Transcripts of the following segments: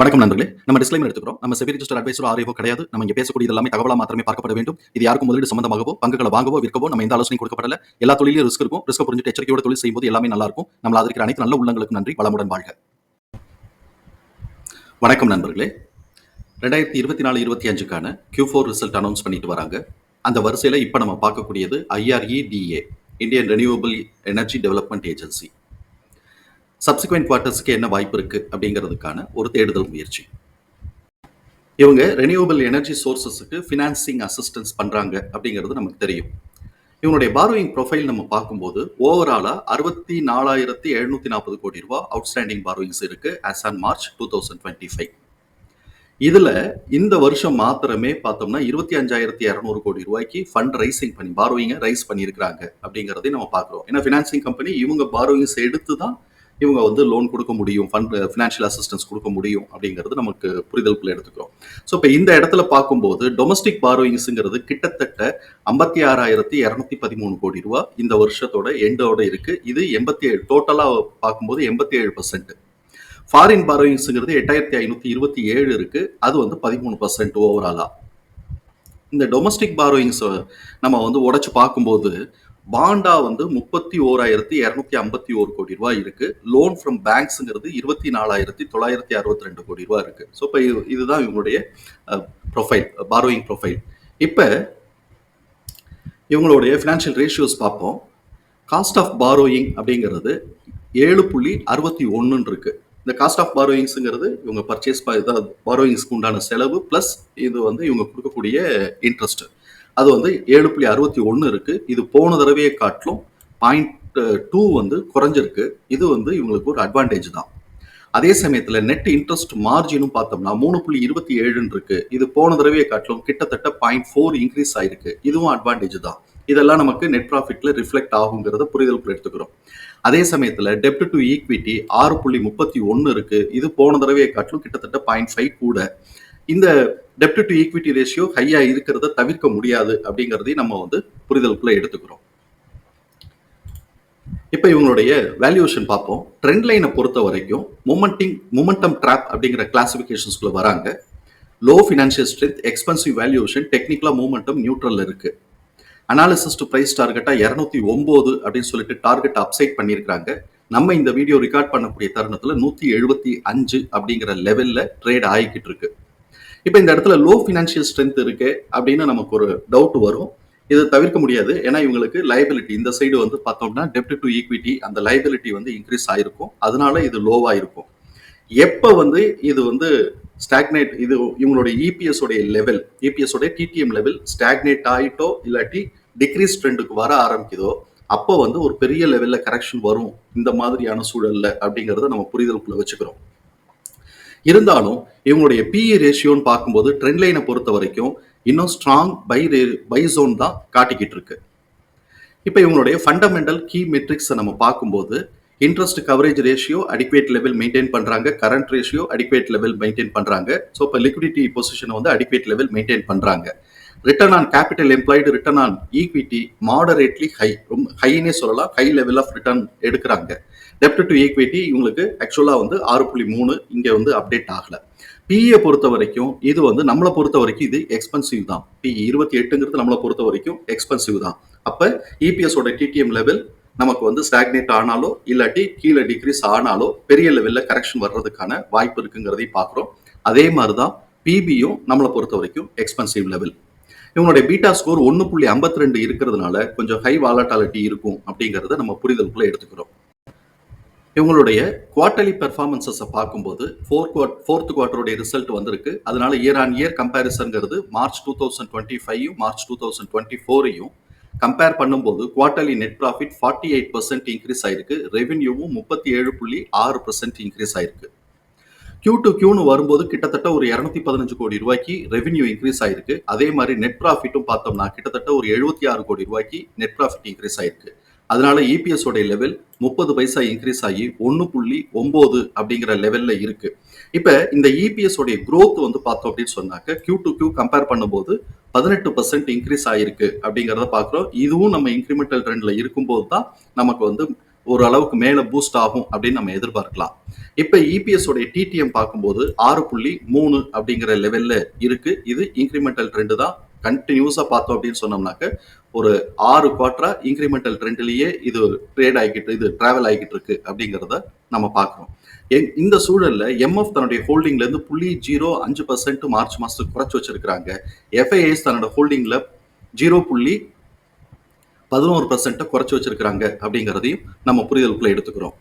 வணக்கம் நண்பர்களே. நம்ம டிஸ்க்ளைமர் எடுத்துக்கிறோம். நம்ம செபி ரிஜிஸ்டர் அட்வைசர் ஆரியோ கிடையாது. நம்ம இங்கே பேசக்கூடிய எல்லாமே தகவலாக மாத்திரமே பார்க்கப்பட வேண்டும். இது யாருக்கும் முதலீடு சம்பந்தமாகவோ பங்குகளை வாங்கவோ விற்கவோ நம்ம எந்த ஆலோசனை கொடுக்கப்படல. எல்லா தொழிலும் ரிஸ்க் இருக்கும். ரிஸ்க் புரிஞ்சுட்டு எச்சரிக்கையோட தொழில் செய்யும்போது எல்லாமே நல்லா இருக்கும். நம்ம அதற்கு அனைத்து நல்ல உள்ளங்களுக்கு நன்றி. வளமுடன் வாழ்க. வணக்கம் நண்பர்களே. ரெண்டாயிரத்தி இருபத்தி நாலு இருபத்தி அஞ்சுக்கான கியூ ஃபோர் ரிசல்ட் அனௌன்ஸ் பண்ணிட்டு வராங்க. அந்த வரிசையில் இப்போ நம்ம பார்க்கக்கூடியது IREDA Indian renewable energy development agency subsequent குவார்ட்டர்ஸ்க்கு என்ன வாய்ப்பு இருக்கு அப்படிங்கிறதுக்கான ஒரு தேடுதல் முயற்சி. இவங்க ரெனியூவபிள் எனர்ஜி சோர்சஸுக்கு ஃபினான்சிங் அசிஸ்டன்ஸ் பண்ணுறாங்க அப்படிங்கிறது நமக்கு தெரியும். இவனுடைய பாரோயிங் ப்ரொஃபைல் நம்ம பார்க்கும்போது ஓவராலாக அறுபத்தி நாலாயிரத்தி எழுநூத்தி நாற்பது கோடி ரூபா அவுட்ஸ்டாண்டிங் பாரோயிங்ஸ் இருக்கு as on March two thousand twenty five இதில் இந்த வருஷம் மாத்திரமே பார்த்தோம்னா இருபத்தி அஞ்சாயிரத்தி இரநூறு கோடி ரூபாய்க்கு ஃபண்ட் ரைசிங் பண்ணி பாரோயிங்கை ரைஸ் பண்ணியிருக்கிறாங்க அப்படிங்கிறதையும் நம்ம பார்க்குறோம். ஏன்னா ஃபினான்சிங் கம்பெனி இவங்க பாரோயிங்ஸ் எடுத்து தான் இவங்க வந்து லோன் கொடுக்க முடியும் ஃபண்ட் ஃபினான்ஷியல் அசிஸ்டன்ஸ் கொடுக்க முடியும் அப்படிங்கிறது நமக்கு புரிதலுக்குள்ள எடுத்துக்கிறோம். ஸோ இப்போ இந்த இடத்துல பார்க்கும்போது டொமஸ்டிக் பாரோயிங்ஸுங்கிறது கிட்டத்தட்ட ஐம்பத்தி ஆறாயிரத்தி இரநூத்தி பதிமூணு கோடி ரூபா இந்த வருஷத்தோட எண்டோட இருக்கு. இது எண்பத்தி ஏழு டோட்டலாக பார்க்கும்போது எண்பத்தி ஏழு பர்சன்ட் ஃபாரின் பாரோயிங்ஸுங்கிறது எட்டாயிரத்தி ஐநூற்றி இருபத்தி ஏழு இருக்கு. அது வந்து பதிமூணு பர்சன்ட் ஓவராலா இந்த டொமஸ்டிக் பாரோயிங்ஸ் நம்ம வந்து உடச்சி பார்க்கும்போது பாண்டா வந்து முப்பத்தி ஓராயிரத்தி இரநூத்தி ஐம்பத்தி ஒரு கோடி ரூபாய் இருக்கு. லோன் ஃப்ரம் பேங்க்ஸுங்கிறது இருபத்தி நாலாயிரத்தி தொள்ளாயிரத்தி அறுபத்தி ரெண்டு கோடி ரூபாய் இருக்கு. ஸோ இப்போ இது இதுதான் இவங்களுடைய ப்ரொஃபைல் பாரோயிங் ப்ரொஃபைல் இப்போ இவங்களுடைய ஃபினான்ஷியல் ரேஷியோஸ் பார்ப்போம். காஸ்ட் ஆஃப் பாரோயிங் அப்படிங்கிறது ஏழு புள்ளி அறுபத்தி ஒன்றுன்னு இருக்கு. இந்த காஸ்ட் ஆஃப் பாரோயிங்ஸுங்கிறது இவங்க பர்ச்சேஸ் பாரோயிங்ஸ்க்கு உண்டான செலவு ப்ளஸ் இது வந்து இவங்க கொடுக்கக்கூடிய இன்ட்ரெஸ்ட்டு அது வந்து ஏழு புள்ளி அறுபத்தி ஒன்று இருக்கு. இது போன தடவையை காட்டிலும் பாயிண்ட் டூ வந்து குறைஞ்சிருக்கு. இது வந்து இவங்களுக்கு ஒரு அட்வான்டேஜ் தான். அதே சமயத்தில் நெட் இன்ட்ரெஸ்ட் மார்ஜினும் பார்த்தோம்னா மூணு புள்ளி இருபத்தி ஏழுன்னு இருக்கு. இது போன தடவையை காட்டிலும் கிட்டத்தட்ட பாயிண்ட் ஃபோர் இன்க்ரீஸ் ஆயிருக்கு. இதுவும் அட்வான்டேஜ் தான். இதெல்லாம் நமக்கு நெட் ப்ராஃபிட்ல ரிஃப்ளெக்ட் ஆகுங்கிறத புரிதலுக்கு எடுத்துக்கிறோம். அதே சமயத்தில் டெப்ட் டு ஈக்விட்டி ஆறு புள்ளி முப்பத்தி ஒன்று இருக்கு. இது போன தடவையை காட்டிலும் கிட்டத்தட்ட பாயிண்ட் ஃபைவ் கூட. இந்த டெப்ட் டு ஈக்விட்டி ரேஷியோ ஹையா இருக்கிறத தவிர்க்க முடியாது அப்படிங்கிறதையும் நம்ம வந்து புரிதலுக்குள்ள எடுத்துக்கிறோம். இப்போ இவங்களுடைய வேல்யூஷன் பார்ப்போம். ட்ரெண்ட் லைனை பொறுத்த வரைக்கும் மொமெண்டிங் மொமெண்டம் ட்ராப் அப்படிங்கிற கிளாசிஃபிகேஷன்ஸ்குள்ள வராங்க. Low financial strength expensive valuation டெக்னிக்கலா மூமெண்டம் நியூட்ரல் இருக்கு. அனாலிசிஸ் டு பிரைஸ் டார்கெட்டா இரநூத்தி ஒன்பது அப்படின்னு சொல்லிட்டு டார்கெட் அப்சைட் பண்ணியிருக்காங்க நம்ம இந்த வீடியோ ரெக்கார்ட் பண்ணக்கூடிய தருணத்தில் நூத்தி எழுபத்தி அஞ்சு அப்படிங்கிற லெவல்ல ட்ரேட் ஆகிக்கிட்டு இருக்கு. இப்போ இந்த இடத்துல லோ ஃபினான்ஷியல் ஸ்ட்ரென்த் இருக்கு அப்படின்னு நமக்கு ஒரு டவுட் வரும். இதை தவிர்க்க முடியாது. ஏன்னா இவங்களுக்கு லைபிலிட்டி இந்த சைடு வந்து பார்த்தோம்னா டெப்ட் டு ஈக்விட்டி அந்த லைபிலிட்டி வந்து இன்க்ரீஸ் ஆயிருக்கும். அதனால இது லோவாக இருக்கும். எப்போ வந்து இது வந்து ஸ்டாக்னேட் இது இவங்களுடைய இபிஎஸ் உடைய லெவல் இபிஎஸ் உடைய டிடிஎம் லெவல் ஸ்டாக்னேட் ஆயிட்டோ இல்லாட்டி டிக்ரீஸ் ட்ரெண்டுக்கு வர ஆரம்பிக்குதோ அப்போ வந்து ஒரு பெரிய லெவலில் கரெக்ஷன் வரும். இந்த மாதிரியான சூழல்ல அப்படிங்கிறத நம்ம புரிதலுக்குள்ள வச்சுக்கிறோம். இருந்தாலும் இவங்களுடைய பிஇ ரேஷியோன்னு பார்க்கும்போது ட்ரெண்ட் லைனை பொறுத்த வரைக்கும் இன்னும் ஸ்ட்ராங் பை ரே பை ஜோன் தான் காட்டிக்கிட்டு இருக்கு. இப்போ இவங்களுடைய ஃபண்டமெண்டல் கீ மெட்ரிக்ஸை நம்ம பார்க்கும்போது interest coverage ratio adequate level maintain பண்ணுறாங்க current ratio adequate level maintain பண்ணுறாங்க ஸோ இப்போ லிக்விடிட்டி பொசிஷனை வந்து அடிக்வேட் லெவல் மெயின்டைன் பண்ணுறாங்க return on capital employed return on equity moderately high ரொம்ப ஹைன்னே சொல்லலாம். ஹை லெவல் ஆஃப் ரிட்டர்ன் எடுக்கிறாங்க. டெப்ட் டு ஈக்விட்டி இவங்களுக்கு ஆக்சுவலாக வந்து ஆறு புள்ளி மூணு இங்கே வந்து அப்டேட் ஆகலை. பிஇயை பொறுத்த வரைக்கும் இது வந்து நம்மளை பொறுத்த வரைக்கும் இது எக்ஸ்பென்சிவ் தான். பிஇ இருபத்தி எட்டுங்கிறது நம்மளை பொறுத்த வரைக்கும் எக்ஸ்பென்சிவ் தான். அப்போ இபிஎஸோட டிடிஎம் லெவல் நமக்கு வந்து ஸ்டாக்னேட் ஆனாலோ இல்லாட்டி கீழே டிக்ரீஸ் ஆனாலோ பெரிய லெவலில் கரெக்ஷன் வர்றதுக்கான வாய்ப்பு இருக்குங்கிறதையும் பார்க்குறோம். அதே மாதிரி தான் பிபியும் நம்மளை பொறுத்த வரைக்கும் எக்ஸ்பென்சிவ் லெவல் இவங்களுடைய பீட்டா ஸ்கோர் ஒன்று புள்ளி ஐம்பத்தி ரெண்டு இருக்கிறதுனால கொஞ்சம் ஹை வாலட்டாலிட்டி இருக்கும் அப்படிங்கிறத நம்ம புரிதலுக்குள்ளே எடுத்துக்கிறோம். இவங்களுடைய குவார்டர்லி பெர்ஃபார்மன்சஸை பார்க்கும்போது ஃபோர் குவார்ட் ஃபோர்த் குவார்ட்டருடைய ரிசல்ட் வந்திருக்கு. அதனால year on year கம்பேரிசன்கிறது March two thousand twenty five March two thousand twenty ஃபோரையும் compare பண்ணும்போது quarterly net profit forty eight percent increase ஆயிருக்கு. ரெவென்யூவும் முப்பத்தி ஏழு புள்ளி ஆறு பர்சன்ட் இன்க்ரீஸ் ஆயிருக்கு. கியூ டு கியூன்னு வரும்போது கிட்டத்தட்ட ஒரு இரநூத்தி பதினஞ்சு கோடி ரூபாய்க்கு ரெவென்யூ இன்க்ரீஸ் ஆயிருக்கு. அதே மாதிரி நெட் ப்ராஃபிட்டும் பார்த்தோம்னா கிட்டத்தட்ட ஒரு எழுபத்தி ஆறு கோடி ரூபாய்க்கு நெட் ப்ராஃபிட் இன்க்ரீஸ் ஆயிருக்கு. அதனால இபிஎஸ் உடைய லெவல் முப்பது பைசா இன்க்ரீஸ் ஆகி ஒன்று புள்ளி ஒன்பது அப்படிங்கிற லெவல்ல இருக்கு. இப்ப இந்த இபிஎஸ் உடைய growth வந்து பார்த்தோம் அப்படின்னு சொன்னாக்க கியூ டு கியூ கம்பேர் பண்ணும்போது பதினெட்டு பர்சன்ட் இன்க்ரீஸ் ஆயிருக்கு அப்படிங்கிறத பார்க்குறோம். இதுவும் நம்ம இன்க்ரிமெண்டல் ட்ரெண்ட்ல இருக்கும்போது தான் நமக்கு வந்து ஒரு அளவுக்கு மேல பூஸ்ட் ஆகும் அப்படின்னு நம்ம எதிர்பார்க்கலாம். இப்ப இபிஎஸ் உடைய டிடிஎம் பார்க்கும்போது ஆறு புள்ளி மூணு அப்படிங்கிற லெவல்ல இருக்கு. இது இன்க்ரிமெண்டல் ட்ரெண்ட் தான் கண்டினியூஸாக பார்த்தோம் அப்படின்னு சொன்னோம்னாக்க ஒரு ஆறு குவார்டரா இன்க்ரிமெண்டல் ட்ரெண்ட்லேயே இது ட்ரேட் ஆகிக்கிட்டு இது ட்ராவல் ஆகிக்கிட்டு இருக்கு அப்படிங்கிறத நம்ம பார்க்குறோம். இந்த சூழல்ல எம்எஃப் தன்னுடைய ஹோல்டிங்ல இருந்து புள்ளி ஜீரோ அஞ்சு பர்சன்ட் மார்ச் மாசத்துக்கு குறைச்சி வச்சிருக்காங்க எஃப்ஐஎஸ் தன்னோட ஹோல்டிங்ல ஜீரோ புள்ளி பதினோரு பர்சன்ட்டை குறைச்சி வச்சிருக்கிறாங்க அப்படிங்கிறதையும் நம்ம புரிதலுக்குள்ள எடுத்துக்கிறோம்.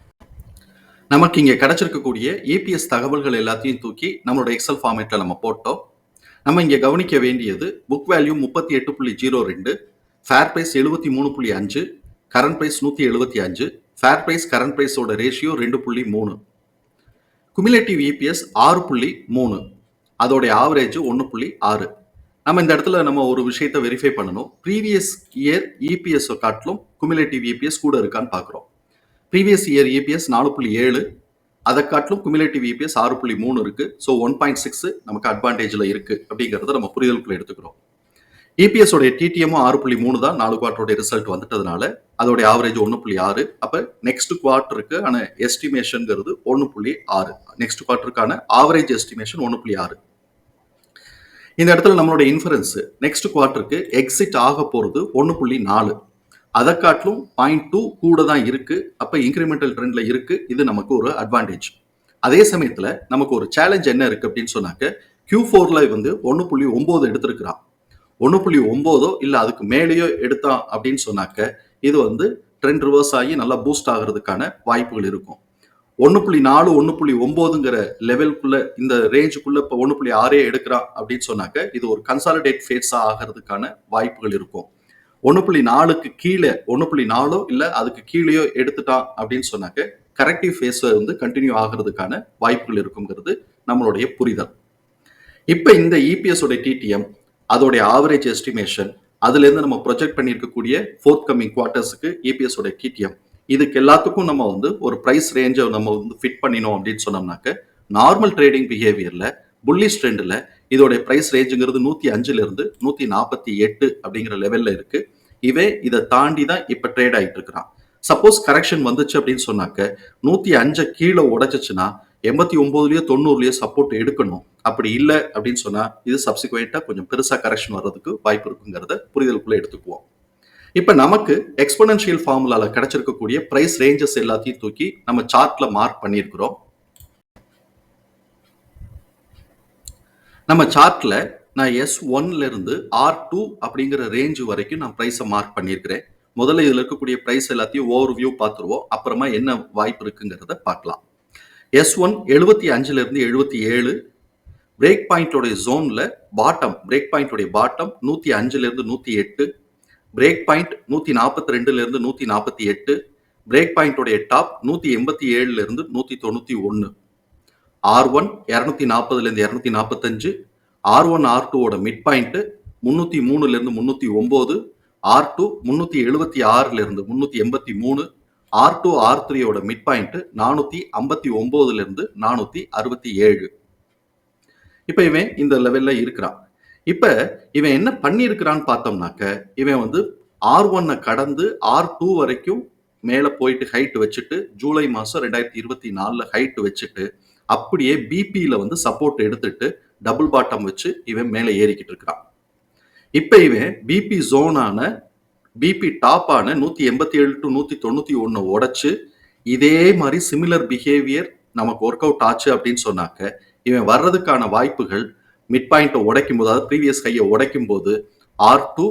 நமக்கு இங்கே கிடைச்சிருக்கக்கூடிய ஏபிஎஸ் தகவல்கள் எல்லாத்தையும் தூக்கி நம்மளோட எக்ஸல் ஃபார்மேட்டில் நம்ம போட்டோம். நம்ம இங்கே கவனிக்க வேண்டியது புக் வேல்யூ முப்பத்தி எட்டு புள்ளி ஜீரோ ரெண்டு ஃபேர் ப்ரைஸ் எழுபத்தி மூணு புள்ளி அஞ்சு கரண்ட் ப்ரைஸ் நூத்தி எழுபத்தி அஞ்சு ஃபேர் ப்ரைஸ் கரண்ட் ப்ரைஸோட ரேஷியோ ரெண்டு புள்ளி மூணு. குமிலேட்டிவ் இபிஎஸ் ஆறு புள்ளி மூணு அதோடைய ஆவரேஜ் ஒன்று புள்ளி ஆறு. நம்ம இந்த இடத்துல நம்ம ஒரு விஷயத்தை வெரிஃபை பண்ணணும். ப்ரீவியஸ் இயர் இபிஎஸ் காட்டிலும் குமிலேட்டிவ் இபிஎஸ் கூட இருக்கான்னு பார்க்குறோம். ப்ரீவியஸ் இயர் இபிஎஸ் நாலு புள்ளி ஏழு அதை காட்டிலும் குமிலேட்டிவ் இபிஎஸ் ஆறு புள்ளி மூணு இருக்கு. ஸோ ஒன் பாயிண்ட் சிக்ஸ் நமக்கு அட்வான்டேஜில் இருக்கு அப்படிங்கிறத நம்ம புரிதலுக்குள்ள எடுத்துக்கிறோம். இபிஎஸ் உடைய டிடிஎம்மும் ஆறு புள்ளி மூணு தான் நாலு குவார்டருடைய ரிசல்ட் வந்துட்டதுனால அதோடைய ஆவரேஜ் ஒன்று புள்ளி ஆறு. அப்போ நெக்ஸ்ட் குவார்ட்டருக்கு ஆன எஸ்டிமேஷனுங்கிறது ஒன்று புள்ளி ஆறு. நெக்ஸ்ட் குவார்ட்டருக்கான ஆவரேஜ் எஸ்டிமேஷன் ஒன்று புள்ளி ஆறு. இந்த இடத்துல நம்மளுடைய இன்ஃபரன்ஸ் நெக்ஸ்ட் குவார்ட்டருக்கு எக்ஸிட் ஆக போகிறது ஒன்று புள்ளி நாலு. அதை காட்டிலும் பாயிண்ட் டூ கூட தான் இருக்கு. அப்போ இன்க்ரிமெண்டல் ட்ரெண்ட்ல இருக்கு. இது நமக்கு ஒரு அட்வான்டேஜ் அதே சமயத்தில் நமக்கு ஒரு சேலஞ்ச் என்ன இருக்கு அப்படின்னு சொன்னாக்க கியூ ஃபோர்ல வந்து ஒன்று புள்ளி ஒம்பது எடுத்திருக்கிறான். ஒன்று புள்ளி ஒம்போதோ இல்லை அதுக்கு மேலேயோ எடுத்தான் அப்படின்னு சொன்னாக்க இது வந்து ட்ரெண்ட் ரிவர்ஸ் ஆகி நல்லா பூஸ்ட் ஆகிறதுக்கான வாய்ப்புகள் இருக்கும். ஒன்று புள்ளி நாலு ஒன்று புள்ளி ஒம்போதுங்கிற லெவலுக்குள்ள இந்த ரேஞ்சுக்குள்ள இப்போ ஒன்று புள்ளி ஆறே எடுக்கிறான் அப்படின்னு சொன்னாக்க இது ஒரு கன்சாலிடேட் ஃபேஸாக ஆகிறதுக்கான வாய்ப்புகள் இருக்கும். ஒன்று புள்ளி நாலுக்கு கீழே ஒன்று புள்ளி நாலோ இல்லை அதுக்கு கீழேயோ எடுத்துட்டான் அப்படின்னு சொன்னாக்க கரெக்டிவ் ஃபேஸ் வந்து கண்டினியூ ஆகிறதுக்கான வாய்ப்புகள் இருக்குங்கிறது நம்மளுடைய புரிதல். இப்போ இந்த இபிஎஸ் உடைய டிடிஎம் அதோடைய ஆவரேஜ் எஸ்டிமேஷன் அதுலேருந்து நம்ம ப்ரொஜெக்ட் பண்ணியிருக்கக்கூடிய ஃபோர்த் கம்மிங் குவார்ட்டர்ஸுக்கு இபிஎஸ் உடைய டிடிஎம் இதுக்கு எல்லாத்துக்கும் நம்ம வந்து ஒரு ப்ரைஸ் ரேஞ்சை நம்ம வந்து ஃபிட் பண்ணினோம் அப்படின்னு சொன்னோம்னாக்க நார்மல் ட்ரேடிங் பிஹேவியரில் புல்லிஷ் ட்ரெண்டில் இதோடைய ப்ரைஸ் ரேஞ்சுங்கிறது நூற்றி அஞ்சுலேருந்து நூற்றி நாற்பத்தி எட்டு அப்படிங்கிற லெவலில் இருக்கு. இவே இதை தாண்டி தான் இப்போ ட்ரேட் ஆகிட்டு இருக்கிறான். சப்போஸ் கரெக்ஷன் வந்துச்சு அப்படின்னு சொன்னாக்க நூற்றி அஞ்சை கீழே உடைச்சிச்சுன்னா எண்பத்தி ஒன்பதுலயோ தொண்ணூறுலயோ சப்போர்ட் எடுக்கணும். அப்படி இல்லை அப்படின்னு சொன்னா இது சப்சிக்வெண்டா கொஞ்சம் பெருசா கரெக்ஷன் வர்றதுக்கு வாய்ப்பு இருக்குங்கிறத புரிதலுக்குள்ள எடுத்துக்குவோம். இப்ப நமக்கு எக்ஸ்போனன்ஷியல் ஃபார்முலால கிடைச்சிருக்கக்கூடிய பிரைஸ் ரேஞ்சஸ் எல்லாத்தையும் தூக்கி நம்ம சார்ட்ல மார்க் பண்ணியிருக்கிறோம். நம்ம சார்ட்ல நான் எஸ் ஒன்ல இருந்து ஆர் டூ அப்படிங்கிற ரேஞ்ச் வரைக்கும் நான் ப்ரைஸை மார்க் பண்ணியிருக்கிறேன். முதல்ல இதில் இருக்கக்கூடிய ப்ரைஸ் எல்லாத்தையும் ஓவர் வியூ பார்த்துருவோம். அப்புறமா என்ன வாய்ப்பு இருக்குங்கிறத பார்க்கலாம். எஸ் ஒன் எழுபத்தி அஞ்சுல இருந்து எழுபத்தி ஏழு பிரேக் பாயிண்டோடைய ஜோன்ல பாட்டம் பிரேக் பாயிண்டோடைய பாட்டம் நூற்றி அஞ்சுல இருந்து எட்டு பிரேக் பாயிண்ட் நூற்றி நாற்பத்தி ரெண்டுல இருந்து நாற்பத்தி எட்டு பிரேக் பாயிண்டோடைய டாப் நூற்றி எண்பத்தி ஏழுல இருந்து தொண்ணூற்றி ஒன்று ஆர் ஒன் இரநூத்தி நாற்பதுலேருந்து இரநூத்தி நாற்பத்தஞ்சு ஆர் ஒன் ஆர் டூவோட மிட் பாயிண்ட்டு முந்நூற்றி மூணுலேருந்து முந்நூற்றி ஒம்பது ஆர் டூ முந்நூற்றி எழுபத்தி ஆறுலேருந்து முந்நூற்றி எண்பத்தி மூணு ஆர் டூ ஆர் த்ரீயோட மிட் பாயிண்ட்டு நானூற்றி ஐம்பத்தி ஒம்போதுலேருந்து நானூற்றி அறுபத்தி ஏழு இப்போ இவன் இந்த லெவலில் இருக்கிறான். இப்போ இவன் என்ன பண்ணியிருக்கிறான்னு பார்த்தோம்னாக்க இவன் வந்து ஆர் ஒன்னை கடந்து ஆர் டூ வரைக்கும் மேலே போயிட்டு ஹைட் வச்சுட்டு ஜூலை மாதம் ரெண்டாயிரத்தி இருபத்தி நாலில் ஹைட் வச்சுட்டு அப்படியே பிபியில வந்து சப்போர்ட் எடுத்துட்டு டபுள் பாட்டம் வச்சு இவன் மேலே ஏறிக்கிட்டு இருக்கிறான் இப்போ இவன் பிபி ஜோனான பிபி டாப்பான நூத்தி எண்பத்தி ஏழு டு நூத்தி தொண்ணூத்தி ஒன்னு உடைச்சு இதே மாதிரி சிமிலர் பிஹேவியர் நமக்கு ஒர்க் அவுட் ஆச்சு அப்படின்னு சொன்னாக்க இவன் வர்றதுக்கான வாய்ப்புகள் மிட் பாயிண்ட்டை உடைக்கும் போது அதாவது ப்ரீவியஸ் கையை உடைக்கும் போது ஆர் டூ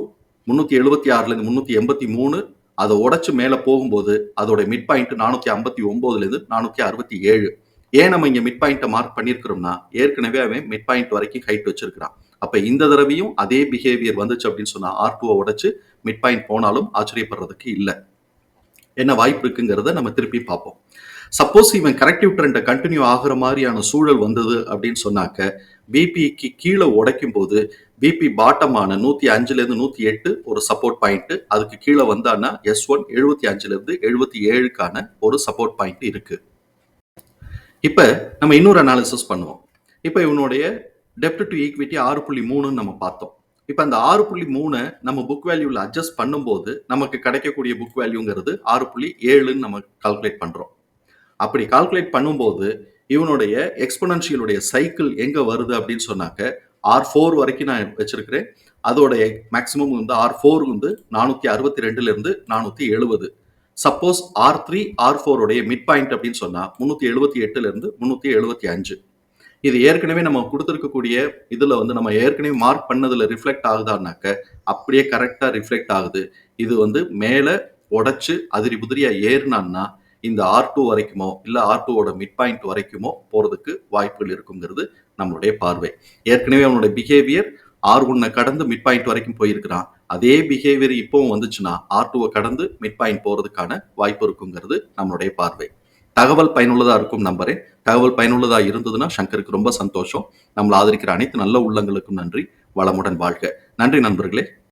முந்நூற்றி எழுபத்தி ஆறுலேருந்து முந்நூற்றி எண்பத்தி மூணு அதை உடைச்சு மேலே போகும்போது அதோட மிட் பாயிண்ட் நானூற்றி ஐம்பத்தி ஒம்போதுலேருந்து நானூற்றி அறுபத்தி ஏழு. ஏன் நம்ம இங்கே மிட் பாயிண்ட்டை மார்க் பண்ணியிருக்கிறோம்னா ஏற்கனவே அவன் மிட் பாயிண்ட் வரைக்கும் ஹைட் வச்சிருக்கிறான். அப்போ இந்த தடவையும் அதே பிஹேவியர் வந்துச்சு அப்படின்னு சொன்னால் ஆர் டூவை உடச்சு மிட் பாயிண்ட் போனாலும் ஆச்சரியப்படுறதுக்கு இல்லை. என்ன வாய்ப்பு இருக்குங்கிறத நம்ம திருப்பி பார்ப்போம். சப்போஸ் இவன் கரெக்டிவ் ட்ரெண்டை கண்டினியூ ஆகுற மாதிரியான சூழல் வந்தது அப்படின்னு சொன்னாக்க பிபிக்கு கீழே உடைக்கும் போது பிபி பாட்டமான நூத்தி அஞ்சுலேருந்து நூற்றி நூத்தி எட்டு ஒரு சப்போர்ட் பாயிண்ட் அதுக்கு கீழே வந்தான்னா எஸ் ஒன் எழுபத்தி அஞ்சுலேருந்து எழுபத்தி ஏழுக்கான ஒரு சப்போர்ட் பாயிண்ட் இருக்குது இப்போ நம்ம இன்னொரு அனாலிசிஸ் பண்ணுவோம். இப்போ இவனுடைய டெப்ட் டு ஈக்விட்டி ஆறு புள்ளி மூணுன்னு நம்ம பார்த்தோம். இப்போ அந்த 6.3 நம்ம புக் வேல்யூவில் அட்ஜஸ்ட் பண்ணும்போது, நமக்கு கிடைக்கக்கூடிய புக் வேல்யூங்கிறது 6.7ன்னு நம்ம கால்குலேட் பண்ணுறோம் அப்படி கால்குலேட் பண்ணும்போது, இவனுடைய எக்ஸ்பனன்ஷியலுடைய சைக்கிள் எங்கே வருது அப்படின்னு சொன்னாக்க, ஆர் ஃபோர் வரைக்கும் நான் வச்சிருக்கிறேன். அதோடைய மேக்ஸிமம் வந்து ஆர் ஃபோர் வந்து நானூற்றி அறுபத்தி ரெண்டுலேருந்து நானூற்றி எழுபது. சப்போஸ் R3, R4 உடைய மிட் பாயிண்ட் அப்படின்னு சொன்னா 378ல இருந்து 375. இது ஏற்கனவே நம்ம கொடுத்துருக்கக்கூடிய இதில் வந்து நம்ம ஏற்கனவே மார்க் பண்ணதில் ரிஃப்ளெக்ட் ஆகுதான்னாக்க, அப்படியே கரெக்டாக ரிஃப்ளெக்ட் ஆகுது. இது வந்து மேலே உடச்சி அதிரி புதிரியாக ஏறுனான்னா, இந்த ஆர் டூ வரைக்குமோ, இல்லை ஆர் டூவோட மிட் பாயிண்ட் வரைக்குமோ போகிறதுக்கு வாய்ப்புகள் இருக்குங்கிறது நம்மளுடைய பார்வை. ஏற்கனவே அவனுடைய பிஹேவியர் ஆர் ஒன்னை கடந்து மிட் பாயிண்ட் வரைக்கும் போயிருக்கிறான். அதே பிஹேவியர் இப்பவும் வந்துச்சுன்னா, R2வ கடந்து மிட் பாயிண்ட் போறதுக்கான வாய்ப்பு இருக்குங்கிறது நம்மளுடைய பார்வை. தகவல் பயனுள்ளதா இருக்கும் நம்புறேன். தகவல் பயனுள்ளதா இருந்ததுன்னா, சங்கருக்கு ரொம்ப சந்தோஷம். நம்மளை ஆதரிக்கிற அனைத்து நல்ல உள்ளங்களுக்கும் நன்றி. வளமுடன் வாழ்க. நன்றி நண்பர்களே.